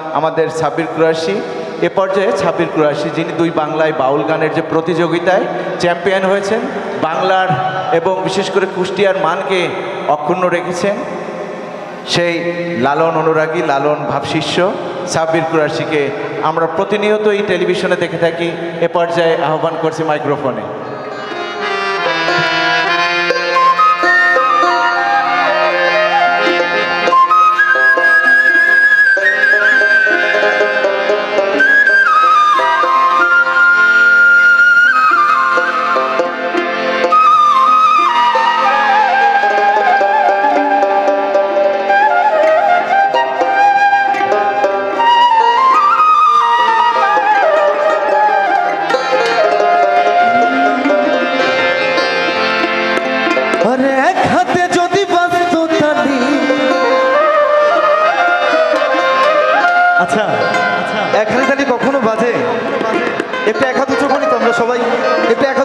আমাদের সাবির কুরাশি, এ পর্যায়ে সাবির কুরাশি, যিনি দুই বাংলায় বাউল গানের যে প্রতিযোগিতায় চ্যাম্পিয়ন হয়েছেন, বাংলার এবং বিশেষ করে কুষ্টিয়ার মানকে অক্ষুণ্ণ রেখেছেন, সেই লালন অনুরাগী, লালন ভাবশিষ্য সাব্বির কুরাশিকে আমরা প্রতিনিয়ত এই টেলিভিশনে দেখে থাকি। এ পর্যায়ে আহ্বান করছি মাইক্রোফোনে। সবাই। একটু এক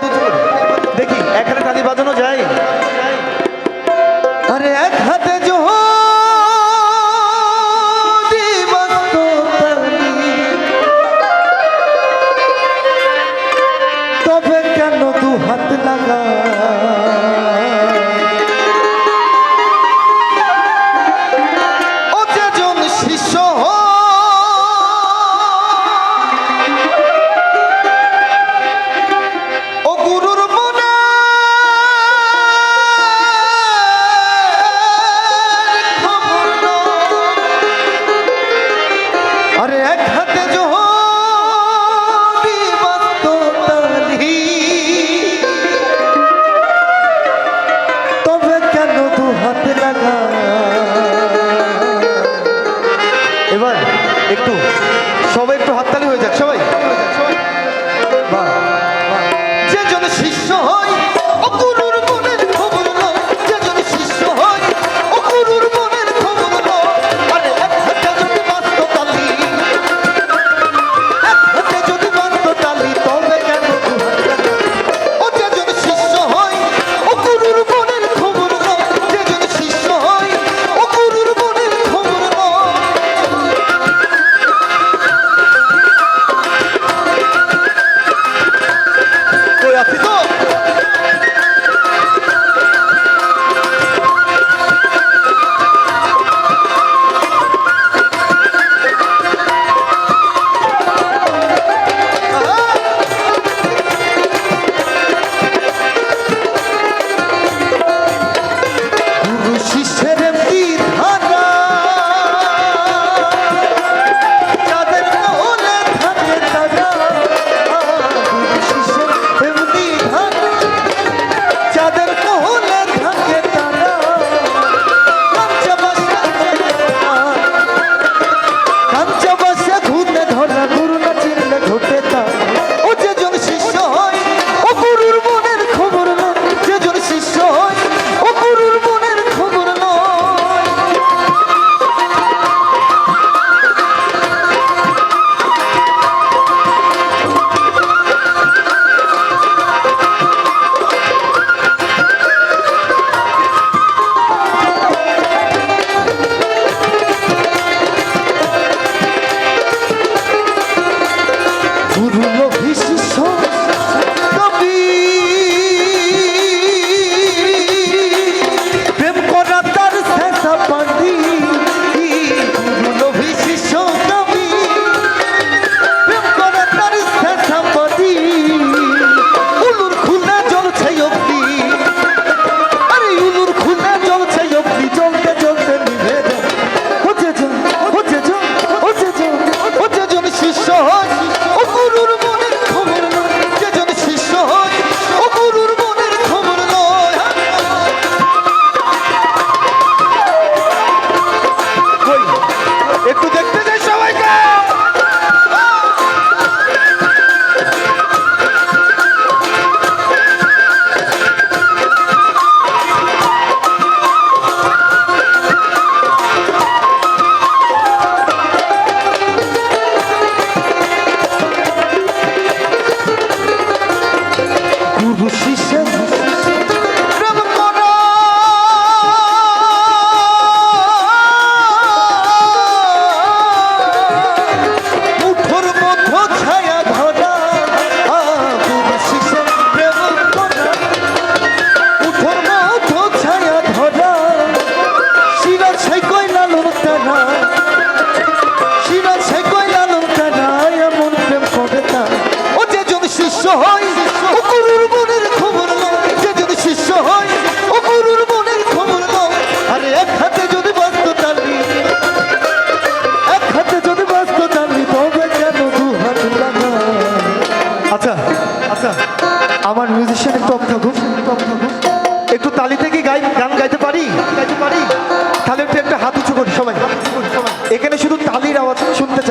动。খুশি সে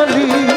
চলি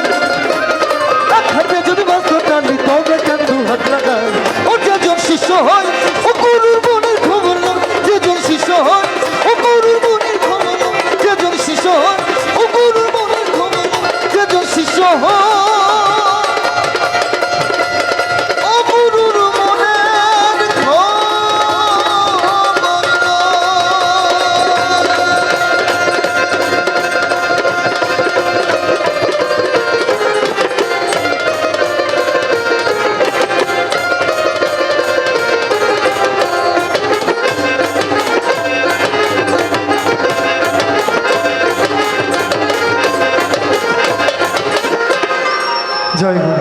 জয় গুরু জয়